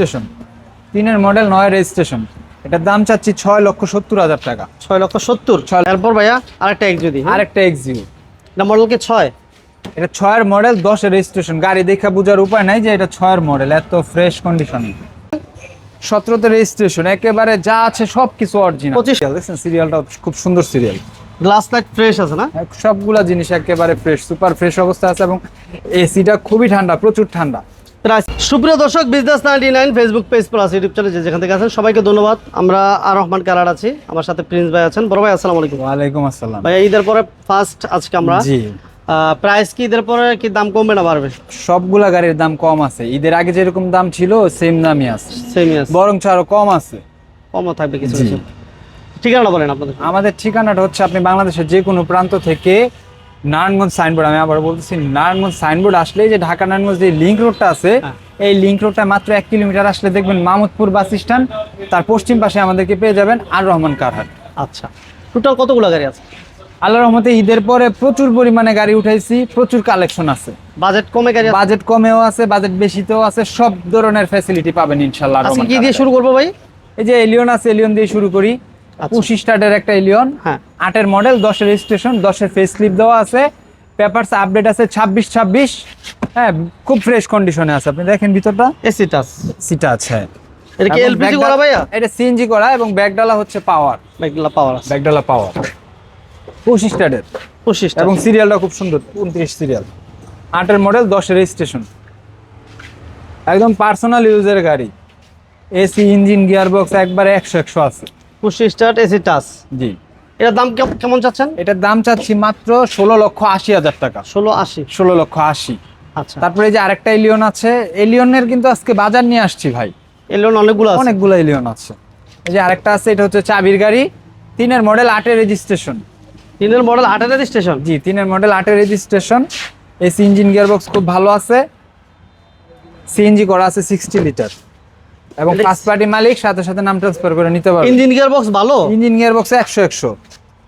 Registration তিনের model নয় registration এটার দাম চাচ্ছি ছয় লক্ষ সত্তর হাজার টাকা। ছয় লক্ষ সত্তর? ছয়- এরপর ভাইয়া আরেকটা এক যদি হ্যাঁ? আরেকটা এক্সিউ এটা মডেল কি ছয়? এটা ছয়ের মডেল দশের রেজিস্ট্রেশন গাড়ি দেখা বোঝার উপায় নাই যে এটা ছয়ের মডেল এত ফ্রেশ কন্ডিশনে সতেরোতে রেজিস্ট্রেশন একেবারে যা আছে সব কিছু অরিজিনাল পঁচিশ- দেখছেন? সিরিয়ালটা খুব সুন্দর সিরিয়াল গ্লাস লাইট ফ্রেশ আছে না? সবগুলা জিনিস একেবারে ফ্রেশ সুপার ফ্রেশ অবস্থা আছে এবং এসিটা খুবই ঠান্ডা প্রচুর ঠান্ডা। সুপ্রিয় দর্শক business ninety nine Facebook page plus YouTube channel যেখান থেকে আছেন সবাইকে ধন্যবাদ। আমরা আর রহমান কালার আছি আমার সাথে প্রিন্স ভাই আছেন। বড় ভাই আসসালামু আলাইকুম। ওয়ালাইকুম আসসালাম। ভাই ঈদের পরে ফার্স্ট আজকে আমরা জি। প্রাইস কি ঈদের পরে কি দাম কমবে না বাড়বে? সবগুলা গাড়ির দাম কম আছে। ঈদের আগে যেরকম দাম ছিল সেম দামই আছে। সেমই আছে। বরঞ্চ আরও কম আছে। কমও থাকবে কিছু কিছু। ঠিকানা বলেন আপনাদের। আমাদের ঠিকানাটা হচ্ছে আপনি বাংলাদেশের যে কোনো প্রান্ত থেকে নারায়ণগঞ্জ সাইনবোর্ড আমি আবার বলতেছি নারায়ণগঞ্জ সাইনবোর্ড আসলেই যে ঢাকা নারায়ণগঞ্জ যে লিঙ্ক রোডটা আছে হ্যাঁ। এই লিঙ্ক রোডটা মাত্র এক কিলোমিটার আসলে দেখবেন মামুদপুর বাস স্ট্যান্ড তার পশ্চিম পাশে আমাদেরকে পেয়ে যাবেন আর রহমান কারহাট। আচ্ছা। টোটাল কতগুলো গাড়ি আছে? আল্লাহ রহমতে ঈদের পরে প্রচুর পরিমাণে গাড়ি উঠাইছি প্রচুর কালেকশন আছে। বাজেট কমে গাড়ি বাজেট কমেও আছে বাজেট বেশিতেও আছে সব ধরনের ফ্যাসিলিটি পাবেন ইনশাল্লাহ আজকে কি দিয়ে শুরু করব ভাই? এই যে এলিয়ন আছে এলিয়ন দিয়ে শুরু করি। আচ্ছা। পুশি স্টার্টের একটা এলিয়ন হ্যাঁ। আটের মডেল দশের রেজিস্ট্রেশন দশের ফেস স্লিপ দেওয়া আছে। পেপারস আপডেট আছে ছাব্বিশ ছাব্বিশ। হ্যাঁ খুব ফ্রেশ কন্ডিশনে আছে। আপনি দেখেন ভিতরটা। এসি টাচ সিটা আছে। এটা কি এলপিজি করা ভাইয়া? এটা সিএনজি করা এবং ব্যাকডালা হচ্ছে পাওয়ার ব্যাগগুলো পাওয়ার আছে। ব্যাকডালা পাওয়ার পুশি স্টার্টের। পঁচিশ এবং সিরিয়ালটা খুব সুন্দর উনত্রিশ সিরিয়াল আটের মডেল দশের রেজিস্ট্রেশন একদম পার্সোনাল ইউজের গাড়ি। এসি ইঞ্জিন গিয়ার বক্স একবারে একশো একশো আছে। পঁচিশ স্টার্ট এসি টাচ। জি। এটার দাম কেম- কেমন চাচ্ছেন? এটার দাম চাচ্ছি মাত্র ষোলো লক্ষ আশি হাজার টাকা। ষোলো আশি। ষোলো লক্ষ আশি। আচ্ছা। তারপরে এই যে আরেকটা এলিয়ন আছে এলিয়নের কিন্তু আজকে বাজার নিয়ে আসছি ভাই। এলোন অনেকগুলো অনেকগুলো এলিয়ন আছে। এই যে আরেকটা আছে এটা হচ্ছে চাবির গাড়ি তিনের মডেল আটের রেজিস্ট্রেশন। তিনের মডেল আটের রেজিস্ট্রেশন? জি তিনের মডেল আটের registration. AC engine gear box খুব ভালো আছে। সিএনজি করা আছে সিক্সটি লিটার। এবং ফার্স্ট পার্টি মালিক সাথে সাথে নাম ট্রান্সফার করে নিতে পারবে। ইঞ্জিন গিয়ার বক্স ভালো? ইঞ্জিন গিয়ার বক্সে একশো একশো।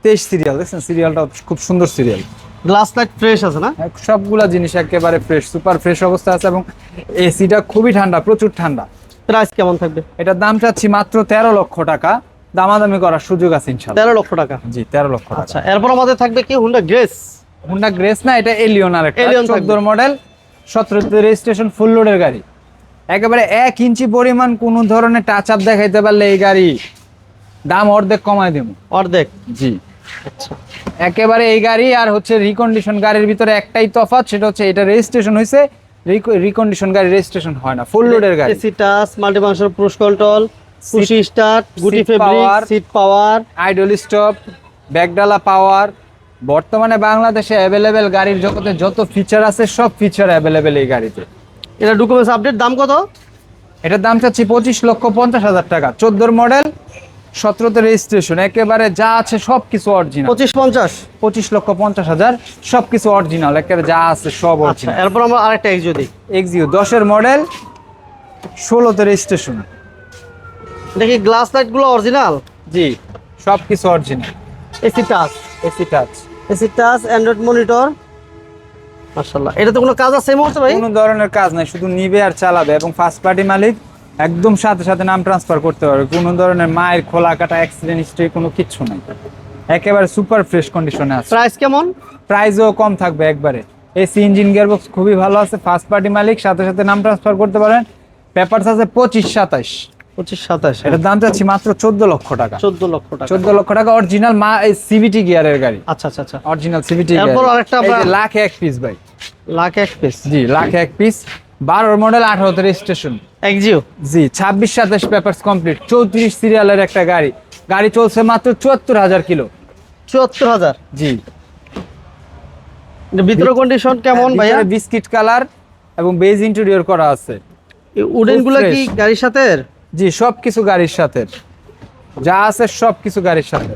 তেইশ সিরিয়াল দেখছেন? সিরিয়ালটা খুব সুন্দর সিরিয়াল গ্লাস লাইট ফ্রেশ আছে না? সবগুলা জিনিস একেবারে ফ্রেশ সুপার ফ্রেশ অবস্থা আছে এবং এসিটা খুবই ঠান্ডা প্রচুর ঠান্ডা। প্রাইস কেমন থাকবে? এটার দাম চাচ্ছি মাত্র তেরো লক্ষ টাকা। দামাদামি করার সুযোগ আছে ইনশাল্লাহ। তেরো লক্ষ টাকা? জি তেরো লক্ষ টাকা। আচ্ছা এরপর আমাদের থাকবে কি? হুন্ডা গ্রেস হুন্ডা গ্রেস না এটা এলিয়ন আর একটা চোদ্দোর মডেল সতেরোতে রেজিস্ট্রেশন ফুল লোডের গাড়ি। একেবারে এক ইঞ্চি পরিমাণ কোন ধরনের টাচ আপ দেখাইতে পারলে এই গাড়ি দাম অর্ধেক কমায় দেবো। অর্ধেক? জি। আচ্ছা। একেবারে এই গাড়ি আর হচ্ছে রিকন্ডিশন গাড়ির ভিতরে একটাই তফাৎ সেটা হচ্ছে এটা রেজিস্ট্রেশন হয়েছে রিকন্ডিশন গাড়ি রেজিস্ট্রেশন হয় না ফুল লোডের গাড়ি। AC touch multi function push control push start গুটি fabric seat power idle stop ব্যাকডালা power বর্তমানে বাংলাদেশে অ্যাভেলেবেল গাড়ির জগতে যত ফিচার আছে সব ফিচার অ্যাভেলেবেল এই গাড়িতে। এটা ডকুমেন্টস আপডেট দাম কত? এটার দাম চাচ্ছি পঁচিশ লক্ষ পঞ্চাশ হাজার টাকা। চোদ্দোর মডেল সতেরোতে রেজিস্ট্রেশন একেবারে যা আছে সব কিছু অরিজিনাল পঁচিশ পঞ্চাশ? পঁচিশ লক্ষ পঞ্চাশ হাজার সব কিছু অরিজিনাল একেবারে যা আছে সব আচ্ছা অরিজিনাল এরপর আমরা আরেকটা এক্স যদি এক্সিও দশের মডেল ষোলোতে রেজিস্ট্রেশন দেখি গ্লাস লাইটগুলো অরিজিনাল জি সব কিছু original AC touch AC touch AC touch android monitor মাশাআল্লাহ। এটা তো কোনো কাজ আছে মুহূর্তে ভাই? কোনো ধরনের কাজ নাই শুধু নিবে আর চালাবে এবং ফার্স্ট পার্টি মালিক একদম সাথে সাথে নাম ট্রান্সফার করতে পারবে। কোনো ধরনের মায়ের খোলা কাটা অ্যাক্সিডেন্ট হিস্ট্রি কোনো কিচ্ছু নাই। একেবারে সুপার ফ্রেশ কন্ডিশনে আছে। প্রাইস কেমন? প্রাইসও কম থাকবে একবারে। এসি ইঞ্জিন গিয়ারবক্স খুবই ভালো আছে ফার্স্ট পার্টি মালিক সাথে সাথে নাম ট্রান্সফার করতে পারেন। পেপারস আছে পঁচিশ সাতাশ পঁচিশ সাতাশ। এটার দাম চাচ্ছি মাত্র চোদ্দ লক্ষ টাকা। চোদ্দ লক্ষ টাকা। চোদ্দ লক্ষ টাকা অরিজিনাল মা এই সিভিটি গিয়ারের গাড়ি। আচ্ছা আচ্ছা আচ্ছা। অরিজিনাল সিভিটি এরপর আরেকটা লাখ এক পিস ভাই। লাখ এক পিস জি লাখ এক পিস বারোর মডেল আঠারোতে রেজিস্ট্রেশন এক্সিও জি ছাব্বিশ সাতাশ পেপার্স কমপ্লিট চৌত্রিশ সিরিয়ালের একটা গাড়ি। গাড়ি চলছে মাত্র চুয়াত্তর হাজার কিলো। চুয়াত্তর হাজার? জি। ভিতরে কন্ডিশন কেমন ভাইয়া? বিস্কিট কালার এবং বেজ ইন্টেরিয়র করা আছে। উডেনগুলো কি গাড়ির সাথে জি সব কিছু গাড়ির সাথে। যা আছে সব কিছু গাড়ির সাথে।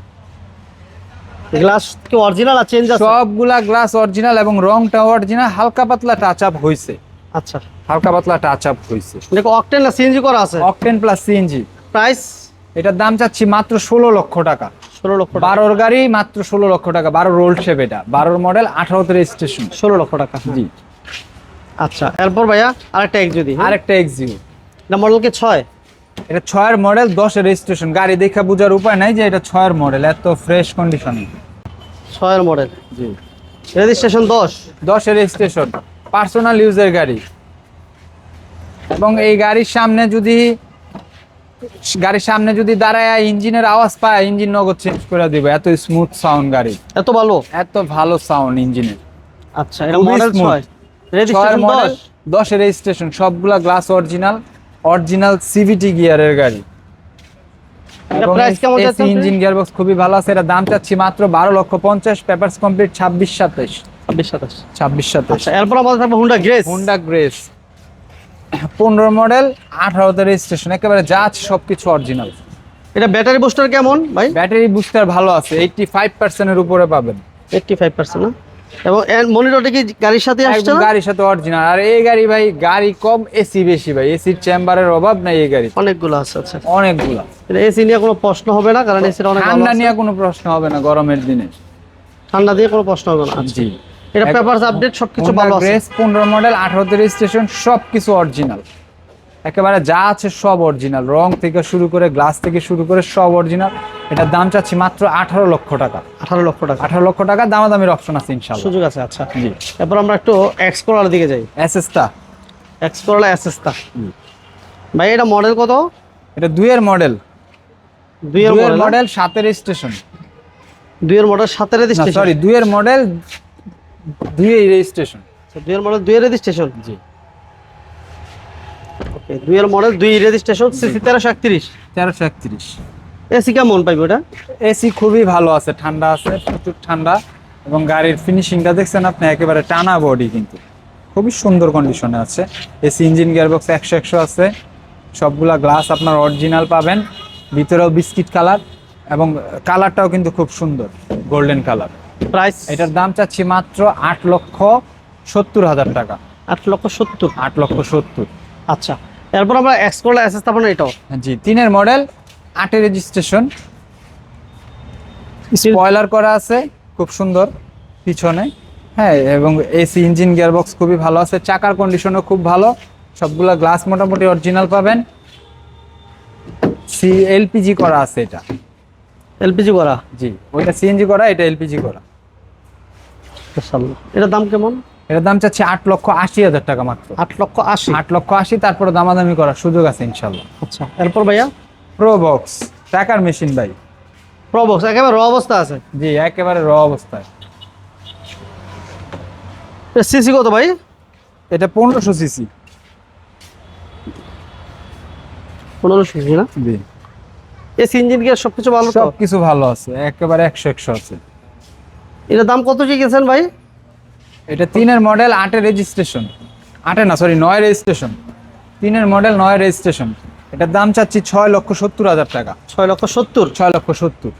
গ্লাস কি অরিজিনাল আর চেঞ্জ আছে? সবগুলা গ্লাস অরিজিনাল এবং রংটা অরিজিনাল হালকা পাতলা টাচ আপ হয়েছে আচ্ছা। হালকা পাতলা টাচ আপ হয়েছে দেখো অকটেন না সিএনজি করা আছে। অকটেন প্লাস সিএনজি প্রাইস এটার দাম চাচ্ছি মাত্র ষোলো লক্ষ টাকা। ষোলো লক্ষ বারোর গাড়ি মাত্র ষোলো লক্ষ টাকা। বারো রোল শেপ এটা। বারোর মডেল আঠারোতে রেজিস্ট্রেশন ষোলো লক্ষ টাকা। জি। আচ্ছা এরপর ভাইয়া আরেকটা এক যদি হ্যাঁ? আরেকটা এক্সিউ এটা মডেল কি ছয়? এটা ছয়ের মডেল দশের রেজিস্ট্রেশন গাড়ি দেখা বোঝার উপায় নাই যে এটা ছয়ের মডেল এত ফ্রেশ কন্ডিশন ছয়ের মডেল জি। রেজিস্ট্রেশন দশ? দশের রেজিস্ট্রেশন পার্সোনাল ইউজের গাড়ি। এবং এই গাড়ির সামনে যদি গাড়ির সামনে যদি দাঁড়ায় ইঞ্জিনের আওয়াজ পায় ইঞ্জিন নগদ চেঞ্জ করে দিবে। এত স্মুথ সাউন্ড গাড়ি। এত ভালো? এত ভালো সাউন্ড ইঞ্জিনের। আচ্ছা এটা মডেল। ছয়। রেজিস্ট্রেশন দশ? দশের রেজিস্ট্রেশন সবগুলা গ্লাস অরিজিনাল অরিজিনাল সিভিটি গিয়ারের গাড়ি। ইঞ্জিন গিয়ার বক্স খুবই ভালো আছে এটা দাম চাচ্ছি মাত্র বারো লক্ষ পঞ্চাশ পেপারস কমপ্লিট ছাব্বিশ সাতাইশ ছাব্বিশ সাতাশ। ছাব্বিশ সাতাইশ আচ্ছা এরপর আমাদের থাকবে হুন্ডা গ্রেস হোন্ডা গ্রেস পনেরো মডেল আঠারোতে রেজিস্ট্রেশন একেবারে যা আছে সবকিছু অরিজিনাল এটা ব্যাটারি বুস্টার কেমন ভাই? ব্যাটারি বুস্টার ভালো আছে এইটটি ফাইভ পার্সেন্টের উপরে পাবেন। এইটটি ফাইভ পার্সেন্ট এবং মনিটরটা কি গাড়ির সাথে আসছে গাড়ির সাথে অরিজিনাল আর এই গাড়ি ভাই গাড়ি কম এসি বেশি ভাই। এসির চেম্বারের অভাব নাই এই গাড়ি অনেকগুলো আছে আচ্ছা। অনেকগুলা। এসি নিয়ে কোনো প্রশ্ন হবে না কারণ এসির অনেক ঠান্ডা নিয়ে কোনো প্রশ্ন হবে না গরমের দিনে। ঠান্ডা দিয়ে কোনো প্রশ্ন হবে না আচ্ছা। জি এটা পেপারস আপডেট সবকিছু ভালো আছে। গ্রেস পনেরো মডেল আঠারোতে রেজিস্ট্রেশন সব কিছু অরিজিনাল একেবারে যা আছে সব অরিজিনাল রং থেকে শুরু করে গ্লাস থেকে শুরু করে সব অরিজিনাল এটার দাম চাচ্ছি মাত্র আঠারো লক্ষ টাকা। আঠারো লক্ষ টাকা। আঠারো লক্ষ টাকা দামাদামির অপশন আছে ইনশাল্লাহ। সুযোগ আছে আচ্ছা। জি। এরপর আমরা একটু এক্সপ্লোরার দিকে যাই। এসএসটা এক্সপ্লোরার অ্যাসেসটা ভাই এটা মডেল কত? এটা দুইয়ের মডেল দুইয়ের মডেল সাতের রেজিস্ট্রেশন দুইয়ের মডেল সাতের রেজিস্ট্রেশন সরি দুইয়ের মডেল দুইয়ের রেজিস্ট্রেশন দুইয়ের মডেল দুইয়ের রেজিস্ট্রেশন জি। ওকে দুইয়ের মডেল দুই রেজিস্ট্রেশন সিসি তেরোশো একত্রিশ। তেরোশো একত্রিশ। এসি কেমন পাইবে ওটা এসি খুবই ভালো আছে ঠান্ডা আছে প্রচুর ঠান্ডা। এবং গাড়ির ফিনিশিংটা দেখছেন আপনি একেবারে টানা বডি কিন্তু। খুবই সুন্দর কন্ডিশনে আছে। এসি ইঞ্জিন গিয়ারবক্স একশো একশো আছে। সবগুলা গ্লাস আপনার অরিজিনাল পাবেন। ভিতরেও বিস্কিট কালার এবং কালারটাও কিন্তু খুব সুন্দর গোল্ডেন কালার প্রাইস এটার দাম চাচ্ছি মাত্র আট লক্ষ সত্তর হাজার টাকা। আট লক্ষ সত্তর? আট লক্ষ সত্তর। আচ্ছা। এরপর আমরা এক্স এক্সপ্লোরার অ্যাসেস স্থাপনা এটাও। জি তিনের মডেল আটের রেজিস্ট্রেশন স্পয়লার করা আছে খুব সুন্দর পিছনে। হ্যাঁ এবং এসি ইঞ্জিন গিয়ারবক্স খুবই ভালো আছে চাকার কন্ডিশনও খুব ভালো। সবগুলা গ্লাস মোটামুটি অরিজিনাল পাবেন। সি এলপিজি করা আছে এটা। এলপিজি করা? জি ওইটা সিএনজি করা এটা এলপিজি করা। মাশাআল্লাহ। এটার দাম কেমন? এটার দাম চাচ্ছি আট লক্ষ আশি হাজার টাকা মাত্র। আট লক্ষ আশি? আট লক্ষ আশি তারপরে দামাদামি করার সুযোগ আছে ইনশাল্লাহ। আচ্ছা এরপর ভাইয়া? প্রো বক্স টাকার মেশিন ভাই। প্রবক্স একেবারে র অবস্থা আছে? জি একেবারে র অবস্থায় সিসি কত ভাই? এটা পনেরোশো সিসি পনেরোশো সিসি না? জি। এসি ইঞ্জিন গিয়ার সবকিছু ভালো তো? সব কিছু ভালো আছে একেবারে একশো একশো আছে। এটার দাম কত গেছেন ভাই? এটা তিনের মডেল আটের রেজিস্ট্রেশন আটে না সরি নয় রেজিস্ট্রেশন তিনের মডেল নয় রেজিস্ট্রেশন এটার দাম চাচ্ছি ছয় লক্ষ সত্তর হাজার টাকা। ছয় লক্ষ সত্তর? ছয় লক্ষ সত্তর।